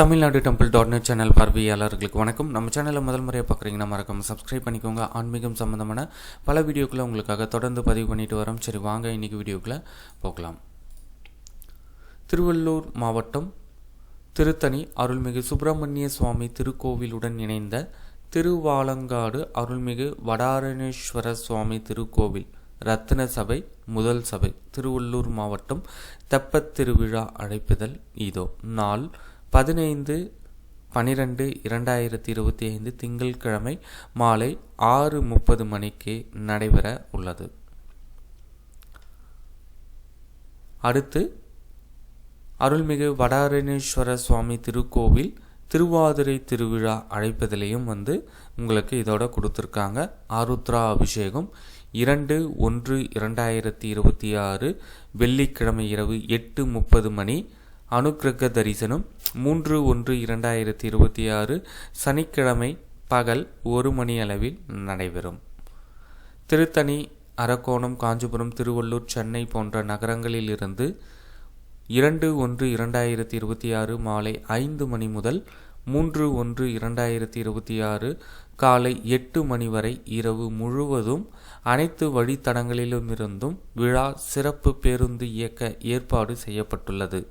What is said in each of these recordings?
Tamil Nadu temple dot net channel பார்வையாளர்களுக்கு வணக்கம். நம்ம சேனலை முதல் முறையாக பார்க்குறீங்கன்னா மறக்காம சப்ஸ்கிரைப் பண்ணிக்கோங்க. ஆன்மீகம் சம்மந்தமான பல வீடியோக்களை உங்களுக்காக தொடர்ந்து பதிவு பண்ணிட்டு வரோம். சரி வாங்க இன்னைக்கு வீடியோக்குள்ளே போகலாம். திருவள்ளூர் மாவட்டம் திருத்தணி அருள்மிகு சுப்பிரமணிய சுவாமி திருக்கோவிலுடன் இணைந்த திருவாலங்காடு அருள்மிகு வடாரணேஸ்வர சுவாமி திருக்கோவில் ரத்தின சபை முதல் சபை திருவள்ளூர் மாவட்டம் தெப்பத் திருவிழா அழைப்புதல் இதோ. நாள் பதினைந்து பனிரெண்டு இரண்டாயிரத்தி இருபத்தி ஐந்து திங்கட்கிழமை மாலை ஆறு முப்பது மணிக்கு நடைபெற உள்ளது. அடுத்து அருள்மிகு வடாரணேஸ்வர சுவாமி திருக்கோவில் திருவாதிரை திருவிழா அழைப்பதிலையும் வந்து உங்களுக்கு இதோட கொடுத்துருக்காங்க. ஆருத்ரா அபிஷேகம் இரண்டு ஒன்று இரண்டாயிரத்தி இருபத்தி ஆறு வெள்ளிக்கிழமை இரவு எட்டு முப்பது மணி அனுக்கிரக தரிசனம் மூன்று ஒன்று இரண்டாயிரத்தி இருபத்தி ஆறு சனிக்கிழமை பகல் ஒரு மணி அளவில் நடைபெறும். திருத்தணி அரக்கோணம் காஞ்சிபுரம் திருவள்ளூர் சென்னை போன்ற நகரங்களிலிருந்து இரண்டு ஒன்று இரண்டாயிரத்தி இருபத்தி ஆறு மாலை ஐந்து மணி முதல் மூன்று ஒன்று இரண்டாயிரத்தி இருபத்தி ஆறு காலை எட்டு மணி வரை இரவு முழுவதும் அனைத்து வழித்தடங்களிலுமிருந்தும் விழா சிறப்பு பேருந்து இயக்க ஏற்பாடு செய்யப்பட்டுள்ளது.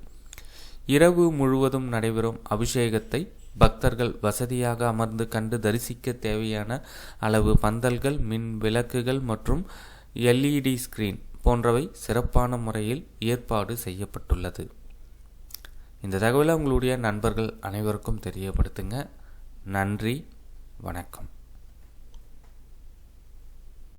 இரவு முழுவதும் நடைபெறும் அபிஷேகத்தை பக்தர்கள் வசதியாக அமர்ந்து கண்டு தரிசிக்க தேவையான அளவு பந்தல்கள் மின் விளக்குகள் மற்றும் எல்இடி ஸ்கிரீன் போன்றவை சிறப்பான முறையில் ஏற்பாடு செய்யப்பட்டுள்ளது. இந்த தகவலை உங்களுடைய நண்பர்கள் அனைவருக்கும் தெரியப்படுத்துங்க. நன்றி. வணக்கம்.